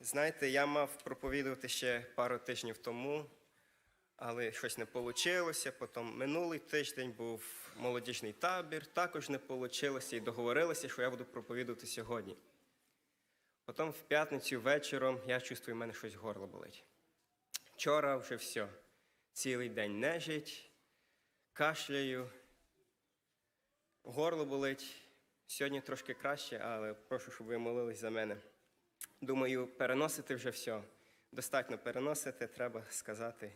Знаєте, я мав проповідувати ще пару тижнів тому, але щось не вийшло. Потім минулий тиждень був молодіжний табір, також не вийшло, і договорилися, що я буду проповідувати сьогодні. Потім в п'ятницю вечором я чувствую, в мене щось горло болить. Вчора вже все. Цілий день нежить, кашляю, горло болить. Сьогодні трошки краще, але прошу, щоб ви молились за мене. Думаю, переносити вже все. Достатньо переносити, треба сказати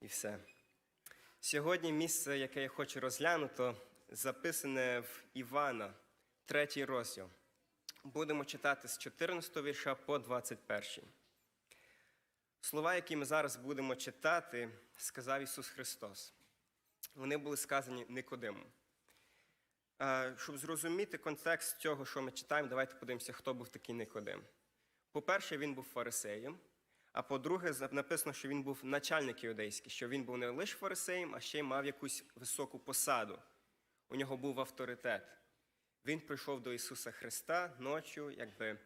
і все. Сьогодні місце, яке я хочу розглянути, записане в Івана, третій розділ. Будемо читати з 14 вірша по 21. Слова, які ми зараз будемо читати, сказав Ісус Христос. Вони були сказані Никодиму. Е, Щоб зрозуміти контекст цього, що ми читаємо, давайте подивимося, хто був такий Никодим. По-перше, він був фарисеєм, а по-друге, написано, що він був начальник іудейський, що він був не лише фарисеєм, а ще й мав якусь високу посаду. У нього був авторитет. Він прийшов до Ісуса Христа ночі, якби.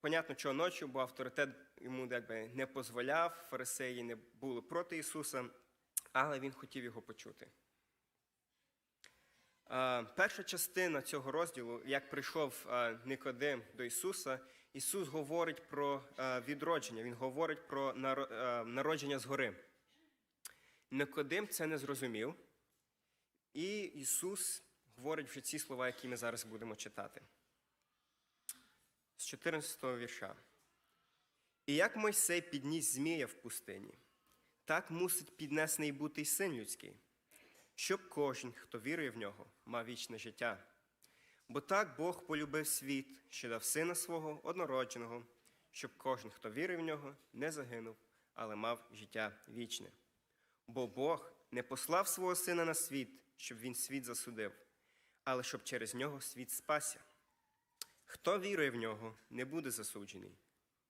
Понятно, що ночі, бо авторитет йому якби не дозволяв, фарисеї не були проти Ісуса, але він хотів його почути. Е, Перша частина цього розділу, як прийшов е, Никодим до Ісуса, Ісус говорить про е, відродження, Він говорить про е, народження згори. Никодим це не зрозумів, і Ісус говорить вже ці слова, які ми зараз будемо читати. З 14 вірша. І як Мойсей підніс змія в пустині, так мусить піднесений бути й син людський, щоб кожен, хто вірує в нього, мав вічне життя. Бо так Бог полюбив світ, що дав сина свого однородженого, щоб кожен, хто вірує в нього, не загинув, але мав життя вічне. Бо Бог не послав свого сина на світ, щоб він світ засудив, але щоб через нього світ спасся. Хто вірує в нього, не буде засуджений.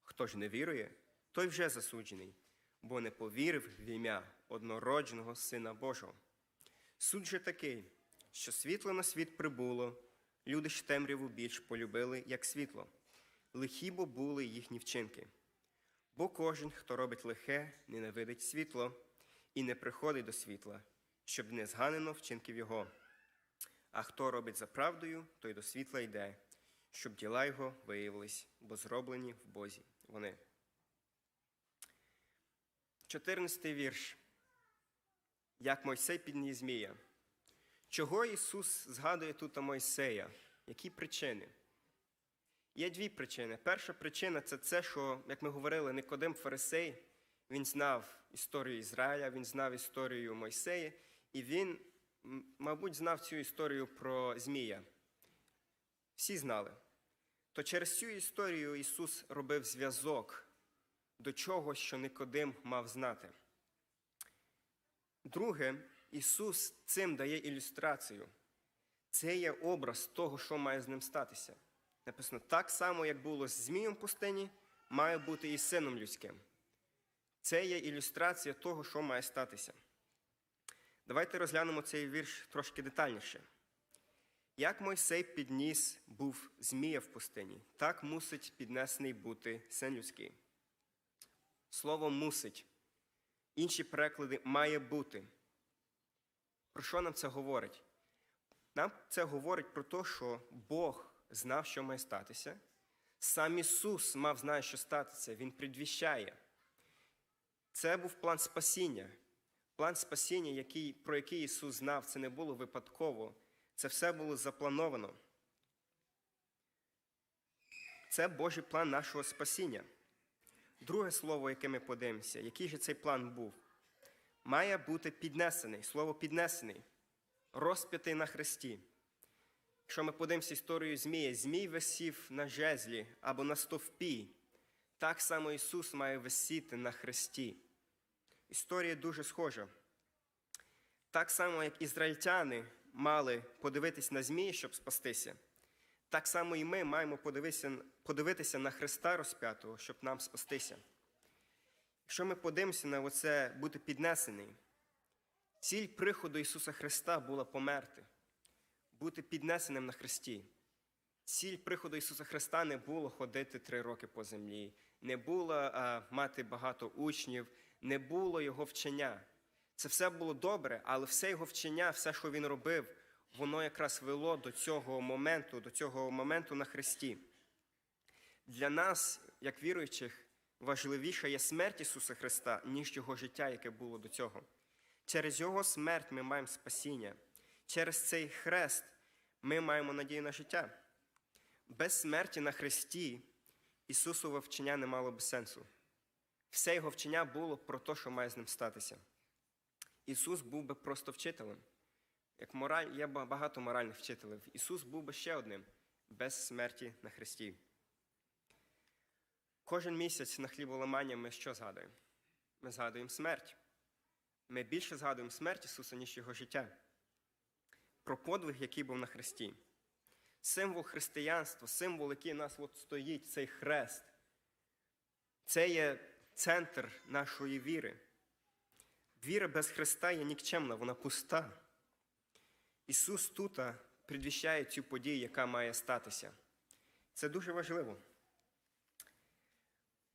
Хто ж не вірує, той вже засуджений, бо не повірив в ім'я однородженого Сина Божого. Суд же такий, що світло на світ прибуло, люди ж темряву більш полюбили, як світло. Лихі бо були їхні вчинки. Бо кожен, хто робить лихе, ненавидить світло і не приходить до світла, щоб не зганено вчинків його. А хто робить за правдою, той до світла йде, щоб діла його виявились, бо зроблені в Бозі вони. 14 вірш. Як Мойсей підніс змія. Чого Ісус згадує тут Мойсея? Які причини? Є дві причини. Перша причина це це, що, як ми говорили, Никодим Фарисей, він знав історію Ізраїля, він знав історію Мойсея, і він, мабуть, знав цю історію про Змія. Всі знали. То через цю історію Ісус робив зв'язок до чогось, що Никодим мав знати. Друге, Ісус цим дає ілюстрацію. Це є образ того, що має з ним статися. Написано, так само, як було з Змієм пустині, має бути і сином людським. Це є ілюстрація того, що має статися. Давайте розглянемо цей вірш трошки детальніше. Як Мойсей підніс був Змія в пустині, так мусить піднесений бути син людський. Слово мусить. Інші переклади має бути. Про що нам це говорить? Нам це говорить про те, що Бог знав, що має статися. Сам Ісус мав знати, що статися, Він предвіщає. Це був план спасіння. План спасіння, який, про який Ісус знав, це не було випадково. Це все було заплановано. Це Божий план нашого спасіння. Друге слово, яке ми подивимося, який же цей план був, має бути піднесений. Слово піднесений, розп'ятий на хресті. Якщо ми подивимося історію Змія, Змій висів на жезлі або на стовпі. Так само Ісус має висіти на хресті. Історія дуже схожа. Так само, як ізраїльтяни мали подивитись на Змія, щоб спастися, так само і ми маємо подивитися на Христа розп'ятого, щоб нам спастися. Якщо ми подивимося на оце бути піднесений, ціль приходу Ісуса Христа була померти, бути піднесеним на Христі. Ціль приходу Ісуса Христа не було ходити три роки по землі, не було а, мати багато учнів, не було Його вчення. Це все було добре, але все його вчення, все, що він робив, воно якраз вело до цього моменту, до цього моменту на Христі. Для нас, як віруючих, важливіша є смерть Ісуса Христа, ніж Його життя, яке було до цього. Через Його смерть ми маємо спасіння. Через цей хрест ми маємо надію на життя. Без смерті на Христі Ісусове вчення не мало б сенсу. Все його вчення було про те, що має з ним статися. Ісус був би просто вчителем. Як мораль, є багато моральних вчителів. Ісус був би ще одним без смерті на Христі. Кожен місяць на хліболамання ми що згадуємо? Ми згадуємо смерть. Ми більше згадуємо смерть Ісуса, ніж Його життя. Про подвиг, який був на Христі. Символ християнства, символ, який у нас от стоїть, цей хрест. Це є центр нашої віри. Віра без Христа є нікчемна, вона пуста. Ісус тут предвіщає цю подію, яка має статися. Це дуже важливо.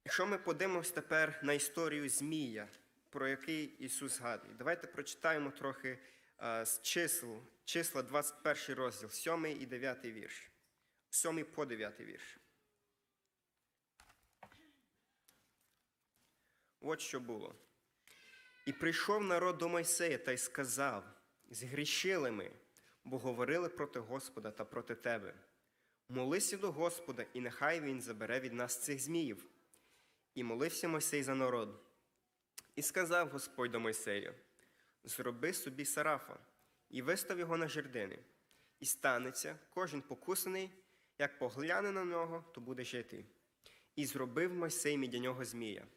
Якщо ми подивимось тепер на історію Змія, про який Ісус згадує, давайте прочитаємо трохи а, з чисел, числа 21 розділ, 7 і 9 вірш. 7 по 9 вірш. От що було. І прийшов народ до Мойсея та й сказав: згрішили ми, бо говорили проти Господа та проти тебе. Молися до Господа, і нехай Він забере від нас цих зміїв. І молився Мойсей за народ. І сказав Господь до Мойсея: Зроби собі сарафа, і вистав його на жердини, і станеться кожен покусаний, як погляне на нього, то буде жити. І зробив Мойсей мідяного змія,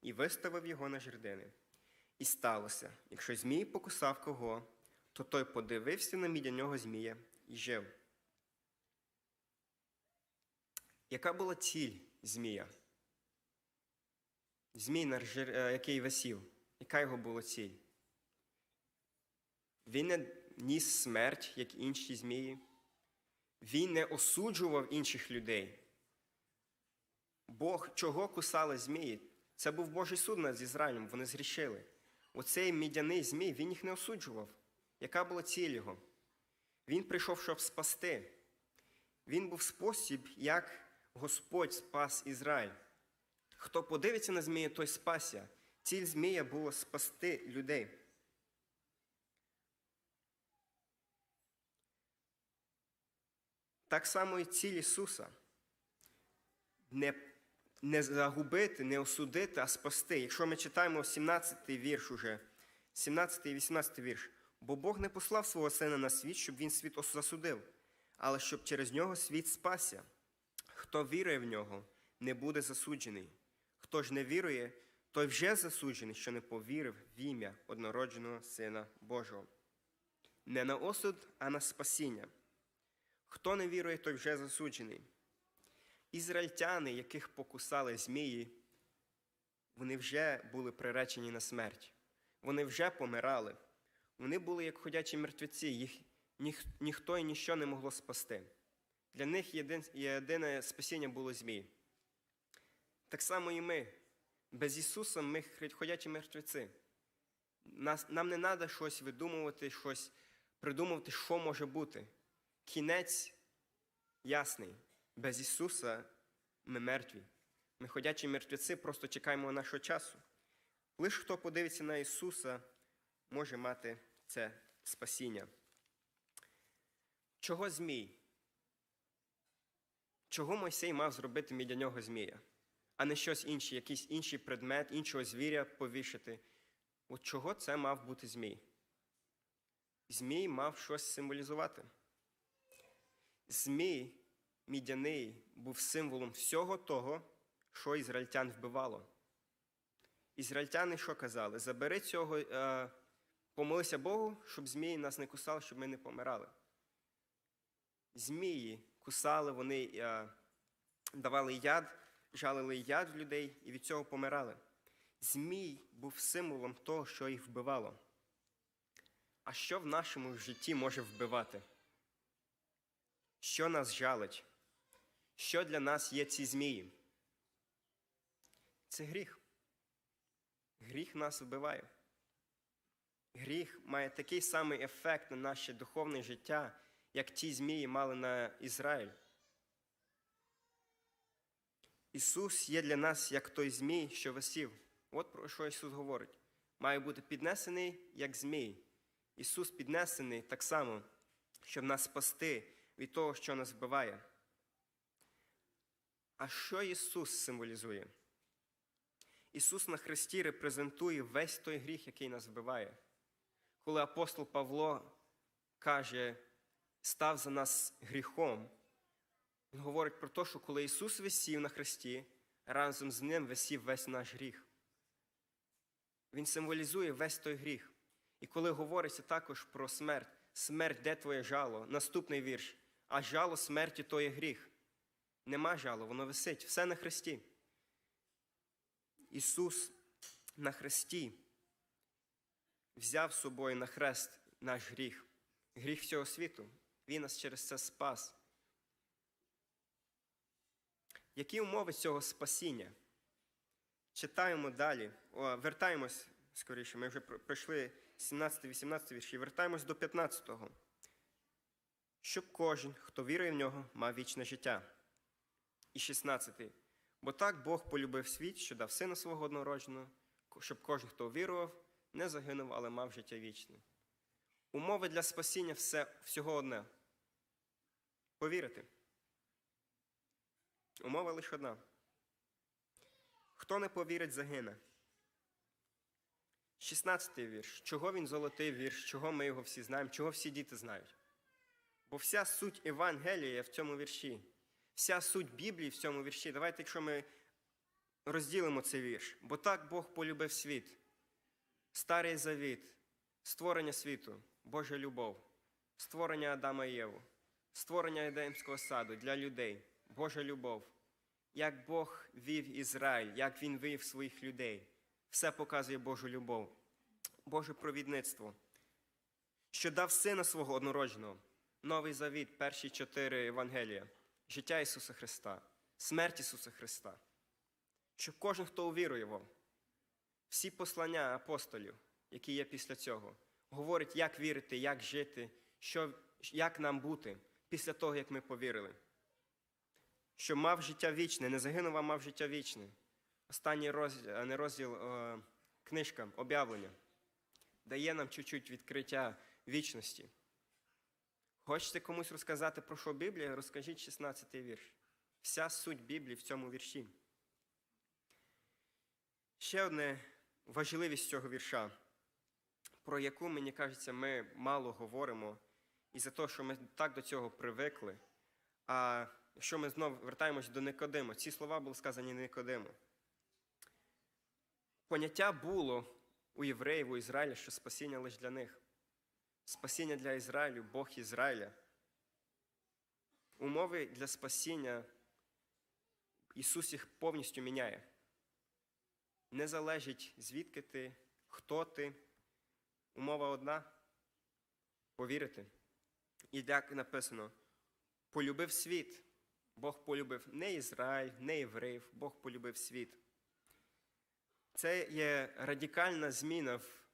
і виставив його на жердини. І сталося, якщо змій покусав кого, то той подивився на мідяного змія і жив. Яка була ціль змія? Змій, е, який висів, яка його була ціль? Він не ніс смерть, як інші змії. Він не осуджував інших людей. Бог чого кусали змії? Це був Божий суд над Ізраїлем, вони згрішили. Оцей мідяний змій, він їх не осуджував. Яка була ціль його? Він прийшов, щоб спасти. Він був спосіб, як Господь спас Ізраїль. Хто подивиться на змію, той спася. Ціль змія було спасти людей. Так само і ціль Ісуса. Не, не загубити, не осудити, а спасти. Якщо ми читаємо 17-й вірш уже, 17 і 18 вірш. Бо Бог не послав свого сина на світ, щоб він світ засудив, але щоб через нього світ спасся. Хто вірує в нього, не буде засуджений. Хто ж не вірує, той вже засуджений, що не повірив в ім'я однородженого Сина Божого. Не на осуд, а на спасіння. Хто не вірує, той вже засуджений. Ізраїльтяни, яких покусали змії, вони вже були приречені на смерть. Вони вже помирали. Вони були як ходячі мертвеці, їх ніх, ніхто і ніщо не могло спасти. Для них єдине спасіння було змій. Так само і ми. Без Ісуса ми ходячі мертвеці. Нам не треба щось видумувати, щось придумувати, що може бути. Кінець ясний. Без Ісуса ми мертві. Ми ходячі мертвеці, просто чекаємо нашого часу. Лише хто подивиться на Ісуса, може мати це спасіння. Чого змій? Чого Мойсей мав зробити мідяного змія, а не щось інше, якийсь інший предмет, іншого звіря повішати? От чого це мав бути змій? Змій мав щось символізувати. Змій мідяний був символом всього того, що ізраїльтян вбивало. Ізраїльтяни що казали? Забери цього, е, помолися Богу, щоб змії нас не кусали, щоб ми не помирали. Змії кусали, вони е, давали яд, жалили яд людей і від цього помирали. Змій був символом того, що їх вбивало. А що в нашому житті може вбивати? Що нас жалить? Що для нас є ці змії? Це гріх. Гріх нас вбиває. Гріх має такий самий ефект на наше духовне життя, як ті змії мали на Ізраїль. Ісус є для нас як той змій, що висів. От про що Ісус говорить. Має бути піднесений як змій. Ісус піднесений так само, щоб нас спасти від того, що нас вбиває. А що Ісус символізує? Ісус на Христі репрезентує весь той гріх, який нас вбиває. Коли апостол Павло каже, став за нас гріхом, він говорить про те, що коли Ісус висів на Христі, разом з Ним висів весь наш гріх. Він символізує весь той гріх. І коли говориться також про смерть, смерть, де твоє жало? Наступний вірш. А жало смерті то є гріх. Нема жалу, воно висить, все на Христі. Ісус на Христі взяв з собою на хрест наш гріх, гріх всього світу. Він нас через це спас. Які умови цього спасіння? Читаємо далі, О, вертаємось скоріше, ми вже пройшли 17-18 вірші, вертаємось до 15-го. Щоб кожен, хто вірує в нього, мав вічне життя. І 16. Бо так Бог полюбив світ, що дав сина свого однородженого, щоб кожен, хто вірував, не загинув, але мав життя вічне. Умови для спасіння все, всього одне. Повірити. Умова лише одна. Хто не повірить, загине. 16 вірш. Чого він золотий вірш, чого ми його всі знаємо, чого всі діти знають? Бо вся суть Євангелія в цьому вірші. Вся суть Біблії в цьому вірші. Давайте, якщо ми розділимо цей вірш. Бо так Бог полюбив світ, старий завіт, створення світу, Божа любов, створення Адама і Єву, створення Едемського саду для людей, Божа любов. Як Бог вів Ізраїль, як Він вивів своїх людей. Все показує Божу любов, Боже провідництво, що дав сина свого однородженого, новий завіт, перші чотири Євангелія, життя Ісуса Христа, смерть Ісуса Христа, щоб кожен, хто увірує всі послання апостолів, які є після цього, говорять, як вірити, як жити, що, як нам бути після того, як ми повірили. Що мав життя вічне, не загинув, а мав життя вічне. Останній розділ, не розділ, книжка, об'явлення, дає нам чуть-чуть відкриття вічності. Хочете комусь розказати про що Біблія? Розкажіть 16-й вірш. Вся суть Біблії в цьому вірші. Ще одне важливість цього вірша, про яку, мені кажеться, ми мало говоримо, і за те, що ми так до цього привикли. А якщо ми знову вертаємось до Никодиму, ці слова були сказані Никодиму. Поняття було у євреїв, у Ізраїля, що спасіння лише для них. Спасіння для Ізраїлю, Бог Ізраїля. Умови для спасіння Ісус їх повністю міняє. Не залежить, звідки ти, хто ти. Умова одна повірити. І як написано, полюбив світ. Бог полюбив не Ізраїль, не євреїв, Бог полюбив світ. Це є радикальна зміна в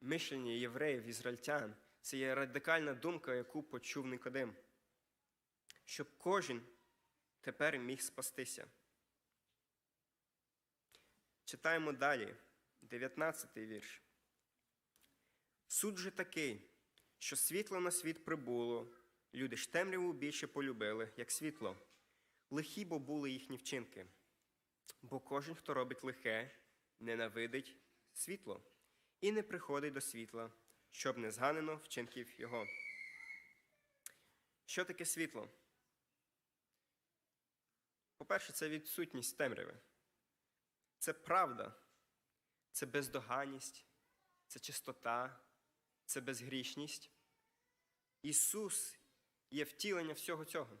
мишленні євреїв, ізраїльтян. Це є радикальна думка, яку почув Никодим. Щоб кожен тепер міг спастися. Читаємо далі, 19 вірш. Суд же такий, що світло на світ прибуло, люди ж темряву більше полюбили, як світло. Лихі бо були їхні вчинки. Бо кожен, хто робить лихе, ненавидить світло і не приходить до світла, щоб не зганено вчинків його. Що таке світло? По-перше, це відсутність темряви. Це правда, це бездоганність, це чистота, це безгрішність. Ісус є втілення всього цього.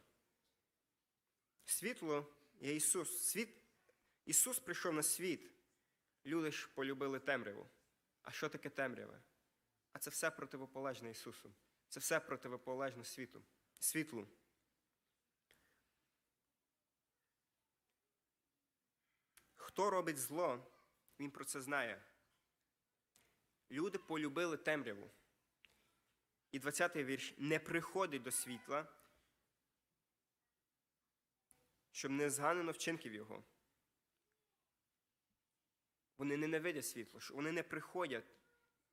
Світло є Ісус. Світ... Ісус прийшов на світ. Люди ж полюбили темряву. А що таке темряве? А це все противополежне Ісусу. Це все противополежне світу. світлу. Хто робить зло, він про це знає. Люди полюбили темряву. І 20-й вірш не приходить до світла, щоб не зганено вчинків його. Вони ненавидять світло, вони не приходять.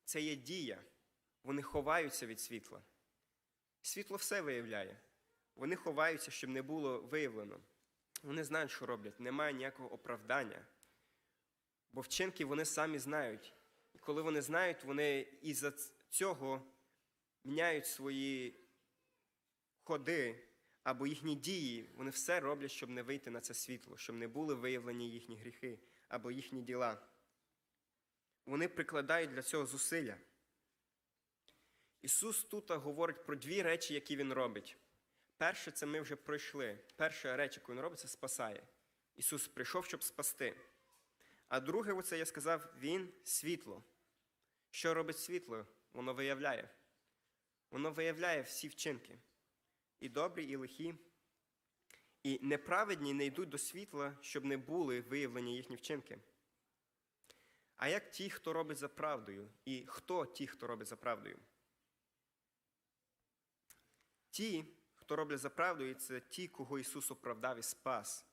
Це є дія. Вони ховаються від світла. Світло все виявляє. Вони ховаються, щоб не було виявлено. Вони знають, що роблять, немає ніякого оправдання. Бо вчинки вони самі знають. І коли вони знають, вони із-за цього міняють свої ходи або їхні дії, вони все роблять, щоб не вийти на це світло, щоб не були виявлені їхні гріхи або їхні діла. Вони прикладають для цього зусилля. Ісус тут говорить про дві речі, які Він робить. Перше, це ми вже пройшли. Перша реч, яку він робить, це спасає. Ісус прийшов, щоб спасти. А друге, оце я сказав, Він світло. Що робить світло? Воно виявляє. Воно виявляє всі вчинки. І добрі, і лихі. І неправедні не йдуть до світла, щоб не були виявлені їхні вчинки. А як ті, хто робить за правдою? І хто ті, хто робить за правдою? Ті, хто роблять за правдою, це ті, кого Ісус оправдав і спас,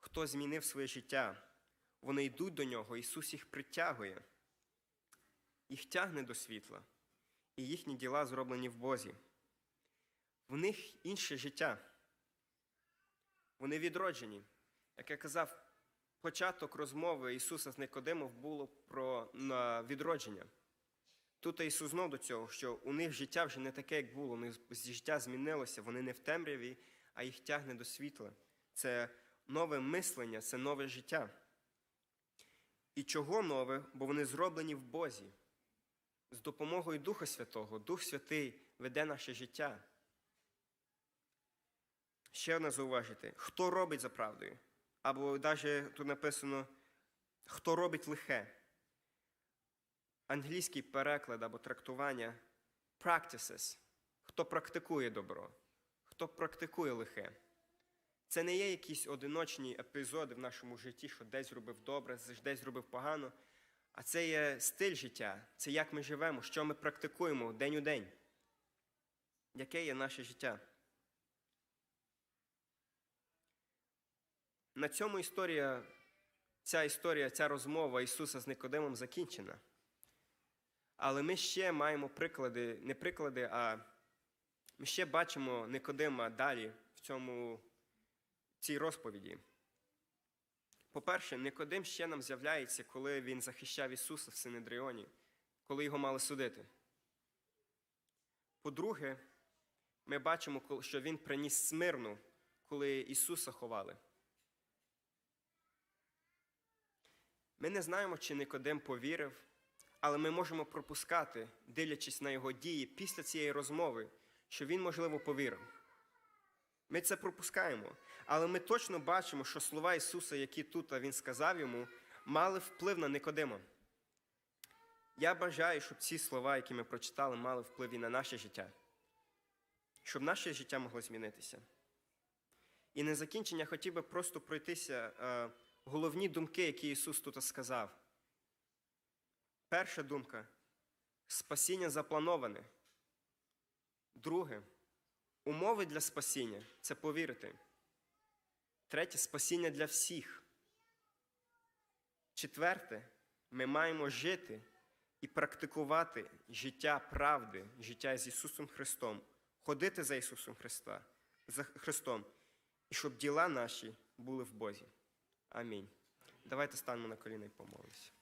хто змінив своє життя. Вони йдуть до нього, Ісус їх притягує, їх тягне до світла, і їхні діла зроблені в Бозі. В них інше життя. Вони відроджені. Як я казав, початок розмови Ісуса з Никодимом було про відродження. Тут Ісус знов до цього, що у них життя вже не таке, як було. У них життя змінилося, вони не в темряві, а їх тягне до світла. Це нове мислення, це нове життя. І чого нове? Бо вони зроблені в Бозі. З допомогою Духа Святого. Дух Святий веде наше життя. Ще одне зауважити, хто робить за правдою? Або навіть тут написано, хто робить лихе. Англійський переклад або трактування practices, хто практикує добро, хто практикує лихе. Це не є якісь одиночні епізоди в нашому житті, що десь зробив добре, десь зробив погано. А це є стиль життя, це як ми живемо, що ми практикуємо день у день. Яке є наше життя? На цьому історія, ця історія, ця розмова Ісуса з Никодимом закінчена. Але ми ще маємо приклади, не приклади, а ми ще бачимо Никодима далі в цьому, цій розповіді. По-перше, Никодим ще нам з'являється, коли він захищав Ісуса в Синедріоні, коли його мали судити. По-друге, ми бачимо, що Він приніс смирну, коли Ісуса ховали. Ми не знаємо, чи Никодим повірив, але ми можемо пропускати, дивлячись на його дії після цієї розмови, що він, можливо, повірив. Ми це пропускаємо. Але ми точно бачимо, що слова Ісуса, які тут Він сказав йому, мали вплив на Никодима. Я бажаю, щоб ці слова, які ми прочитали, мали вплив і на наше життя, щоб наше життя могло змінитися. І на закінчення хотів би просто пройтися е, головні думки, які Ісус тут сказав. Перша думка спасіння заплановане. Друге умови для спасіння це повірити. Третє спасіння для всіх. Четверте, ми маємо жити і практикувати життя правди, життя з Ісусом Христом, ходити за Ісусом Христа, за Христом, і щоб діла наші були в Бозі. Амінь. Давайте станемо на коліна і помолимося.